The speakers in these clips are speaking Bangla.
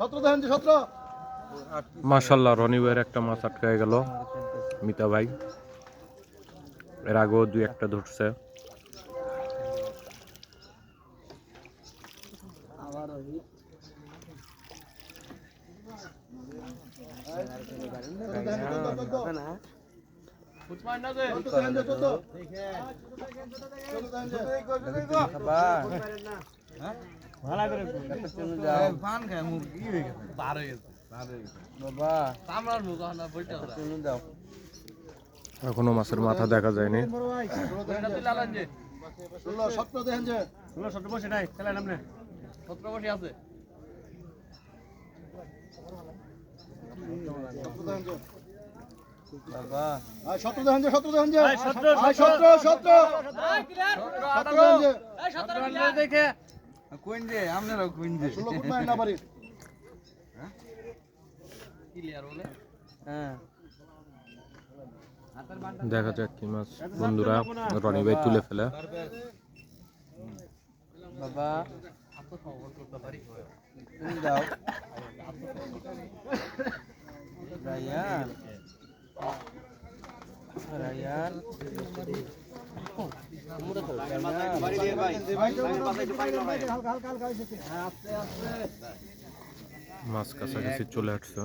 সতেরো দেখেন মাশাল্লাহ রনি ভাইয়ের একটা মাছ আটকায় গেল মিতা ভাই। এর আগেও দুই একটা ধরছে। দেখেন যে চোদ্দ চোদ্দ দেখেন যে পান খায় মুখ কি হয়ে গেছে। বার হয়ে গেছে। বার হয়ে গেছে। বাবা চামড়ার মুখ না। বইটা দাও এখনও মাছের মাথা দেখা যায়নি। ষোলো দেখেন যে। ষোলো সতেরো দেখেন যে। সত্তর বসে নাই খেলা নামনে। সতেরো বসে আছে। সতেরো দেখেন যে। সতেরো দেখেন যে সতেরো দেখেন যে। এই, সতেরো, সতেরো সতেরো সতেরো। দেখেন যে। দেখে কোন যে আপনারা কোন যে ষোলো ফুট না পারি হ্যাঁ। দেখা যাক কি মাছ বন্ধুরা রনি ভাই তুলে ফেলে। বাবা। রায়ান। রায়ান। মাছ কাছাকাছি চলে আসছে।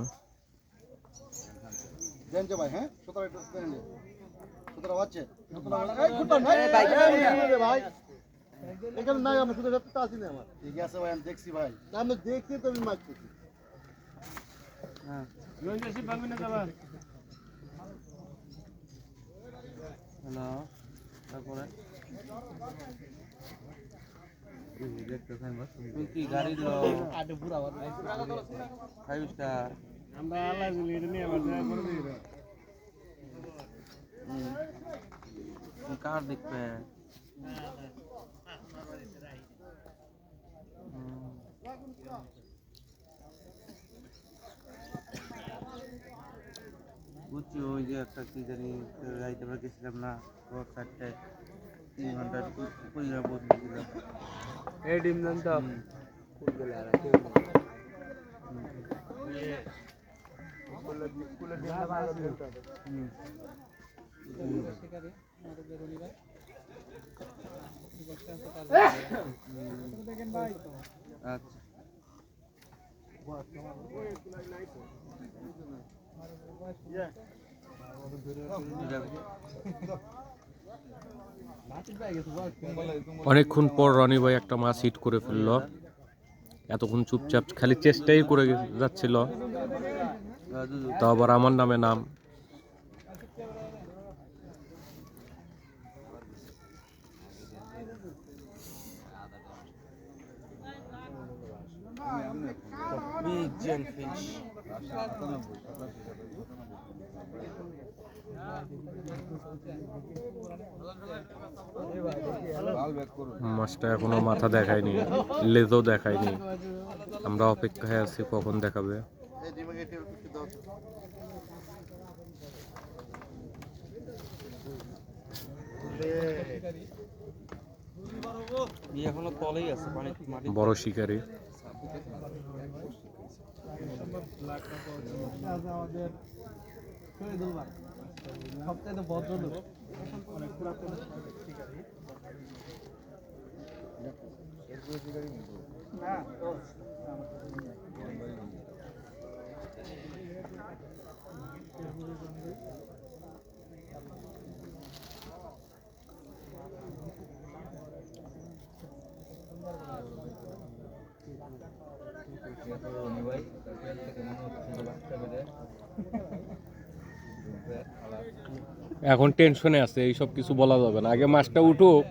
দেন যে ভাই হ্যাঁ? সতেরো একটু দেখেন যে সতেরো হচ্ছে সতেরো এই ফুটবল নাই ভাই। ভাই। এখানে নাই আমি শুধু সত্যি আসি না আমার। ঠিক আছে ভাই আমি দেখছি ভাই। আমি দেখছি তো আমি মাছ করছি হ্যাঁ। হ্যালো তারপরে? তুমি কি গাড়ি লো ফাইভ স্টার আমরা আল্লাহ দিলি এটা নিয়ে আবার দেখা করে দিই রে। কার দেখবে বুঝছি ওই যে একটা কি জানি গাড়িতে আমরা গেছিলাম না রোড সাইডটায় তিন ঘন্টা কুড়ি ঘন্টা বসে গেছিলাম এই ডিম দেন তো আচ্ছা ঠিক আছে অনেকক্ষণ পর রনি ভাই একটা মাছ হিট করে ফেলল। এতক্ষণ চুপচাপ খালি চেষ্টাই করে যাচ্ছিল। তো আবার আমার নামে নাম। Big. মাছটা এখনও মাথা দেখায়নি লেজও দেখায়নি। আমরা অপেক্ষায় আছি কখন দেখাবে। বড় শিকারি। আমাদের সবচেয়ে ভদ্রলোক অনেক পুরাতন শিকারী। না। এখন টেনশনে আছে এইসব কিছু বলা যাবে না। আগে মাছটা উঠুক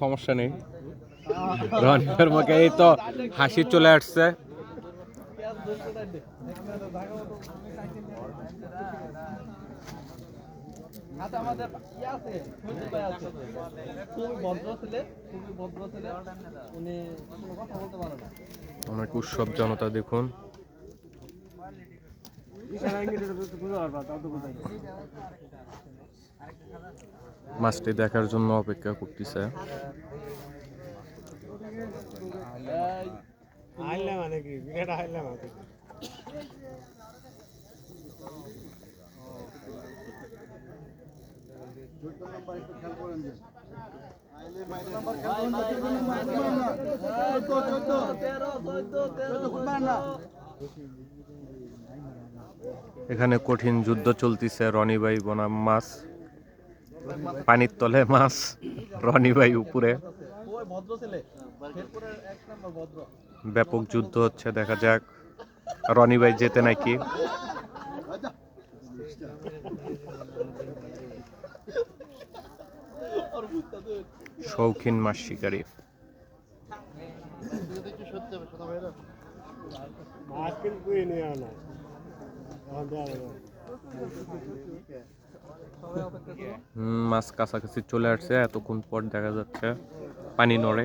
সমস্যা নেই। রনি শর্মাকে এই তো হাসি চলে আসছে। আমাদের কি আছে শহীদুল ভাই আছে খুবই ভদ্র ছেলে খুবই ভদ্র ছেলে উনি কোনো কথা বলতে পারে না অনেক উৎসব জনতা দেখুন মাছটি দেখার জন্য অপেক্ষা করতেছে। এখানে কঠিন যুদ্ধ চলতিছে রনি ভাই বনাম মাছ পানির তলে মাছ, রনি ভাই উপরে। ব্যাপক যুদ্ধ হচ্ছে, দেখা যাক। রনি ভাই যেতে নাকি? শৌখিন মাছ শিকারী। মাছ কিন্তু মাছ কাছাকাছি চলে আসছে, এতক্ষণ পর দেখা যাচ্ছে পানি নড়ে,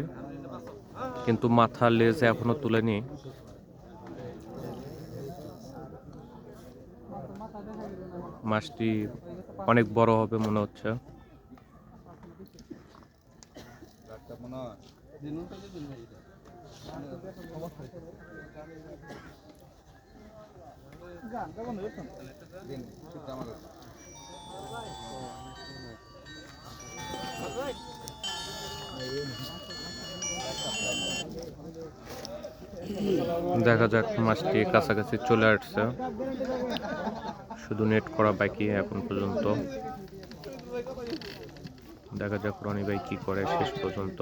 কিন্তু মাথা লেজ এখনও তুলেনি। মাছটি অনেক বড় হবে মনে হচ্ছে। দিনুন থেকে দেখা যাক মাছটি কাছাকাছি চলে আসছে শুধু নেট করা বাকি এখন পর্যন্ত দেখা যাক রনি ভাই কি করে শেষ পর্যন্ত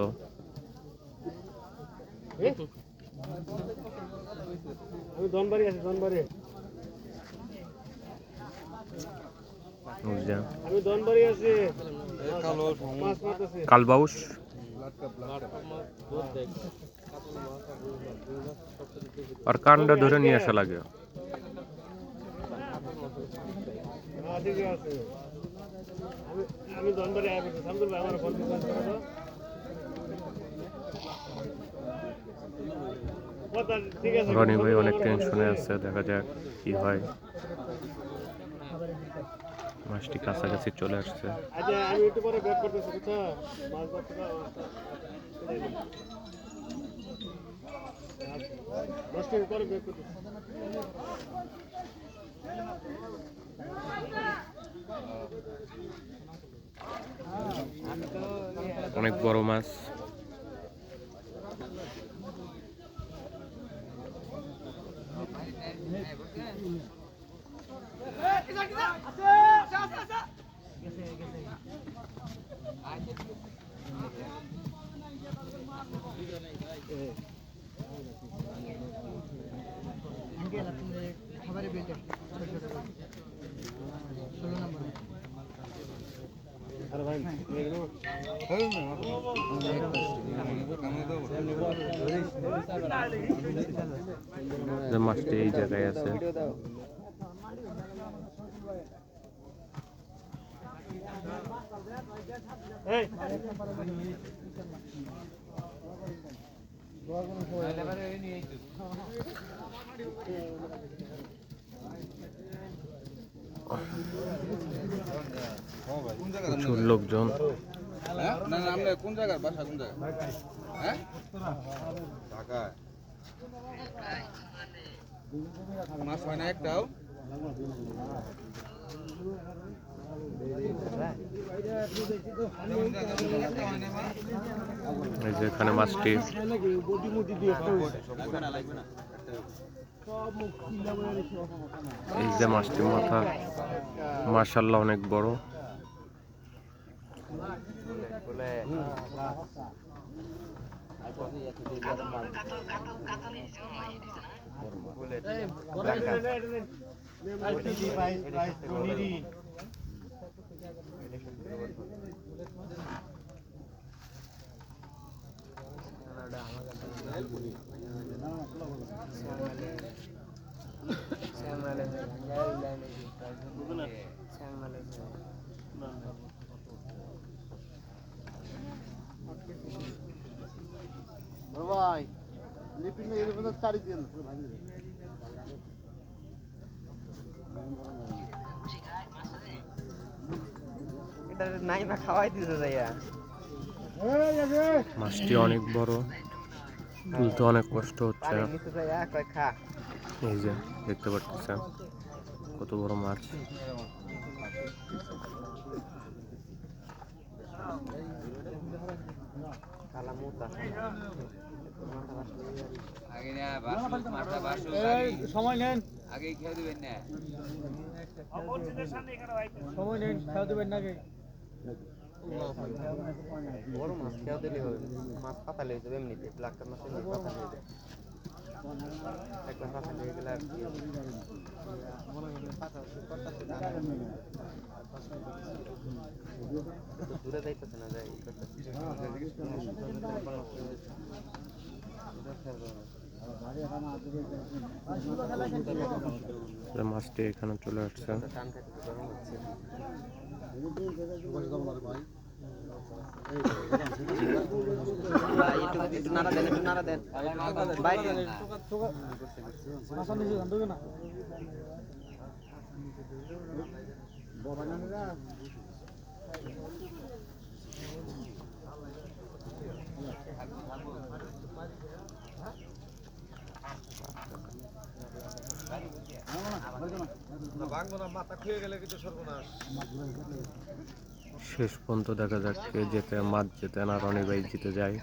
আমি ধনবাড়ি আছি ধনবাড়ি বুঝলেন? আমি ধনবাড়ি আছি মাছ মারতেছি কালবাউস? আর কানটা ধরে নিয়ে আসা লাগে। আমি ভাই আমার ফোন রনি ভাই অনেক টেনশনে আছে দেখা যাক কি হয়। মাছটি কাছাকাছি চলে আসছে। আচ্ছা করতেছি বুঝছ মাছ ধরতে পারব দশ মিনিট পরে ব্যাক করতেছি অনেক বড় মাছ আরে ভাই নিয়ে গেলো যে মাছটি এই জায়গায় আছে এই প্রচুর লোকজন। কোন জায়গার বাসা কোন মাছ হয়? না একটাও এই এখানে মাছটি। এই যে মাছটি মাথা। মার্শাল্লাহ অনেক বড়। Давай. Лепи на 11 каридин. Давай. নাই না খাওয়াই দিতে যাইয়া। মাছটি অনেক বড় তুলতে অনেক কষ্ট হচ্ছে। এই যে দেখতে পাচ্ছেন কত বড় মাছ। না সময় নেন। আগে খেয়ে দিবেন না। সময় নেন খেয়াল দেবেন নাকি বড় মাছ দিলে মাছ এমনিতে লেগে গেলে আর কি দূরে যাইতেছে না যাই মাছটি এখানে চলে আসছে। টান খাইতে গরম হচ্ছে ভাই একটু একটু নাড়া দেন একটু নাড়া দেন ভাই মাথা নিচে যান দেবে না শেষ পর্যন্ত দেখা যাক কে যেতে মাছ যেতে না রনি ভাই জিতে যায়।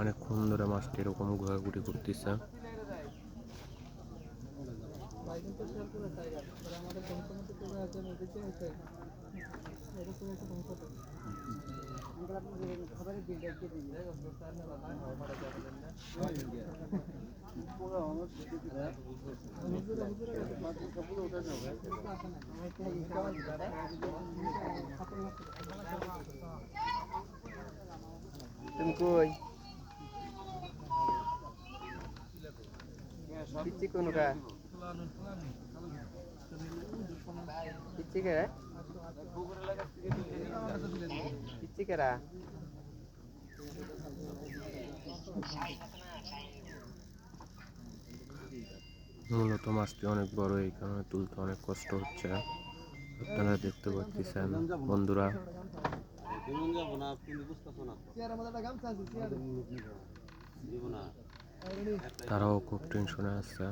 অনেকক্ষণ ধরে মাছটি এরকম ঘোরাঘুরি করতেছে। তুমি কই? পিচ্ছি কোন কা পিচ্ছি কে? মূলত মাছটি অনেক বড়, এই কারণে তুলতে অনেক কষ্ট হচ্ছে। আপনারা দেখতে পাচ্ছেন, বন্ধুরা। তারাও খুব টেনশনে আছে।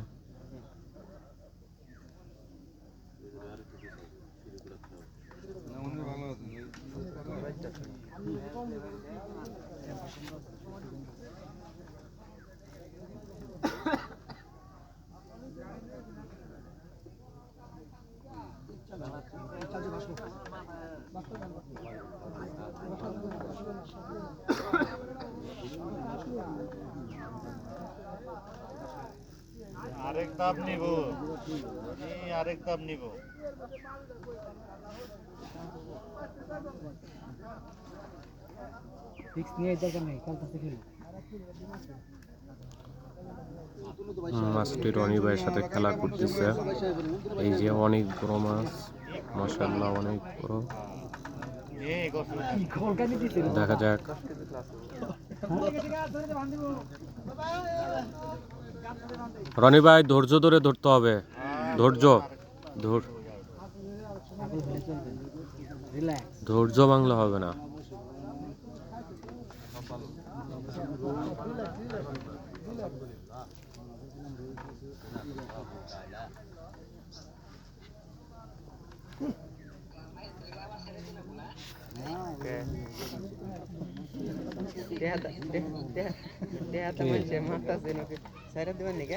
আরেক দাম নিব আমি আরেক দাম নিব ফিক্স নিয়ে দরকার নেই কাল থেকে খেলি মাছটি রনি ভাইয়ের সাথে খেলা করতেছে। এই যে অনেক বড় মাছ মাসাল্লাহ অনেক বড়। দেখা যাক। রনি ভাই ধৈর্য ধরে ধরতে হবে। ধৈর্য ধৈর ধৈর্য বাংলা হবে না। সাইরা দিবেন নাকি?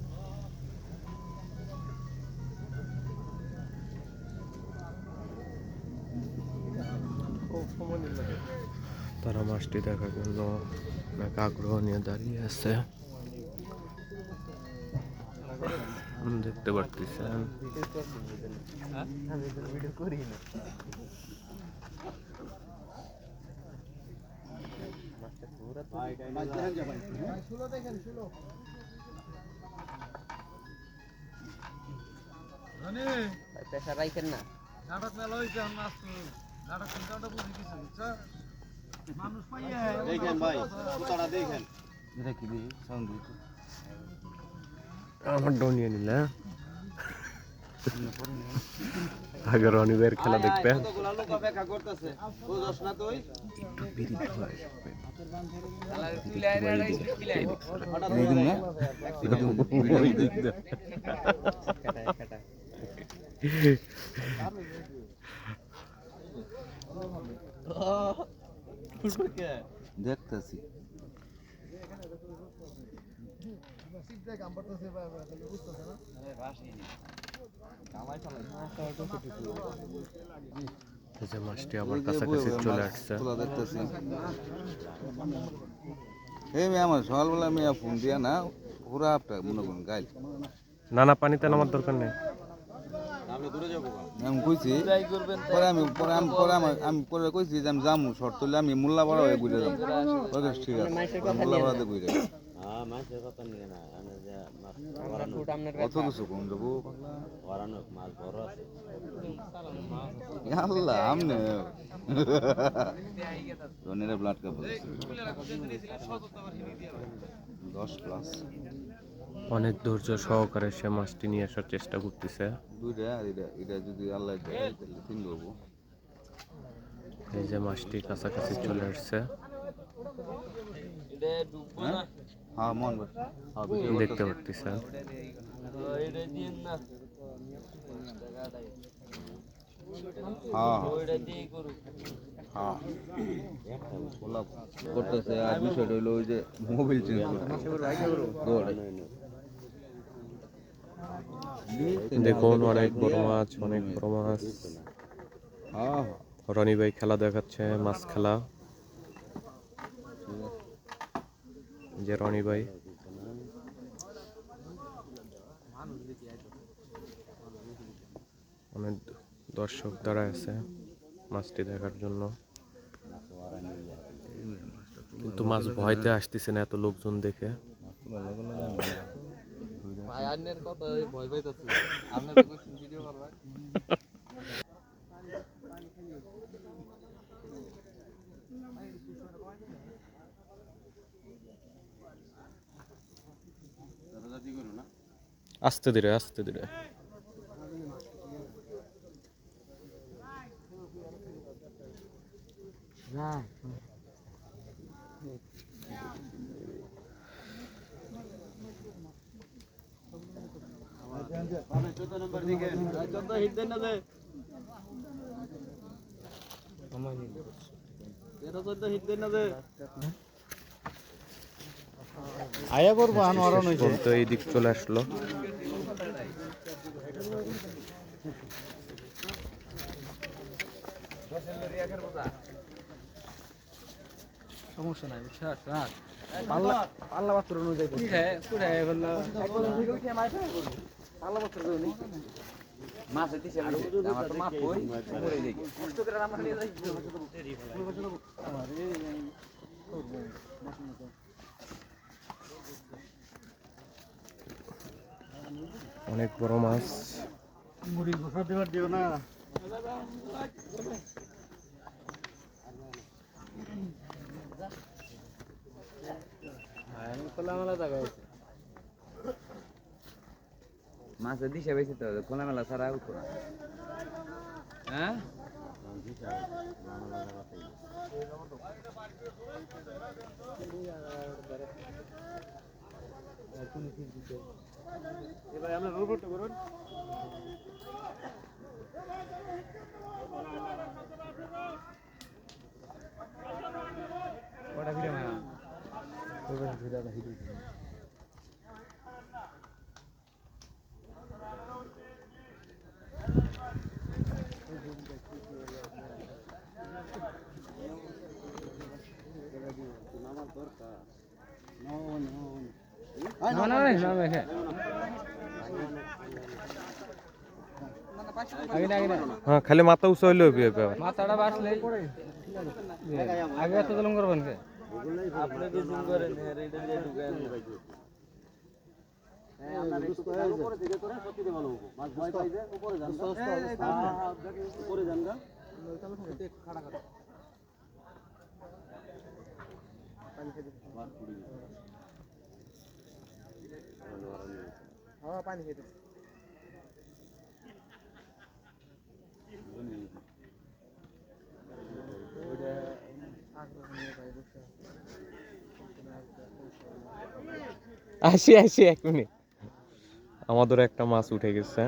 তারা মাছটি দেখার জন্য অনেক আগ্রহ নিয়ে দাঁড়িয়ে আছে। দেখতে পারতেছেন আমি তো ভিডিও করি না। ভাই দেখেন যে ভাই হ্যাঁ? ভাই প্রেশার রাখেন না দেখেন ভাই সুতাটা দেখেন। আমার ডো নিয়ে নিলে আগে রনি ভাইয়ের খেলা দেখবে। কতগুলা লোক অপেক্ষা করতেছে? বুঝছ না তুই? দেখতেছি। এই মাছটি আবার কাছাকাছি চলে আসছে। দেখতেছি। এই মেয়ে আমার সকালবেলা মেয়ে ফোন দিয়া না পুরা আপটা মনে করুন গাইল। না না পানিতে নামার দরকার নেই। আমি কইছি পরে আমি পরে আমি পরে আমার আমি পরে কইছি যে আমি যামু শর্ট তুললে আমি মোল্লা পাড়া হয়ে ঘুরে যাব। ঠিক আছে মোল্লা পাড়াতে ঘুরে আমরা ফুট আপনার কত কিছু কোন যাব আল্লাহ আমনে। রনিরা ব্লাড কাপ দশ প্লাস অনেক ধৈর্য সহকারে সে মাছটি নিয়ে আসার চেষ্টা করতেছে। এই যে মাছটি কাছাকাছি চলে আসছে। হ্যাঁ? হ্যাঁ হ্যাঁ দেখতে হ্যাঁ। করতেছে আর বিষয়টা হইল ওই যে মোবাইল চেঞ্জ করতে দেখুন, অনেক বড় মাছ, অনেক বড় মাছ। রনি ভাই খেলা দেখাচ্ছে, মাছ খেলা। যে রনি ভাই। অনেক দর্শক দাঁড়ায় আছে মাছটি দেখার জন্য। কিন্তু মাছ ভয়তে আসতেছে না এত লোকজন দেখে। আন্নের কথা ভয় পাইতাছি। আপনি তো কইছেন ভিডিও করবেন আস্তে ধীরে আস্তে ধীরে। না দে তেরো চোদ্দ হিট দেন না দে আয়া করব আনোয়ারন হয়েছে বলতে এই দিক চলে আসলো। সমস্যা নাই রাখ পাল্লা পাল্লা পাত্র অনুযায়ী পাল্লা পাত্র দেবনি মাছ দিছে আমার তো মাছ কই মরে দেখি কষ্ট করে আমরা নিয়ে যাই অনেক বড় মাছ। মুড়ি ঘোষা দেওয়ার দিও না। খোলামেলা জায়গা আছে। মাছের দিশে বেশি তো খোলামেলা ছাড়া উঠো না। হ্যাঁ? এবার আমরা রোবট করুন। ওটা ভিডিও না না না না না না। হ্যাঁ খালি মাথা উঁচু হবে মাথাটা বাসলে আগে এত জলম করবেন খাড়া খাড়া हो আসি আসি এক মিনিট। আমাদের একটা মাছ উঠে গেছে।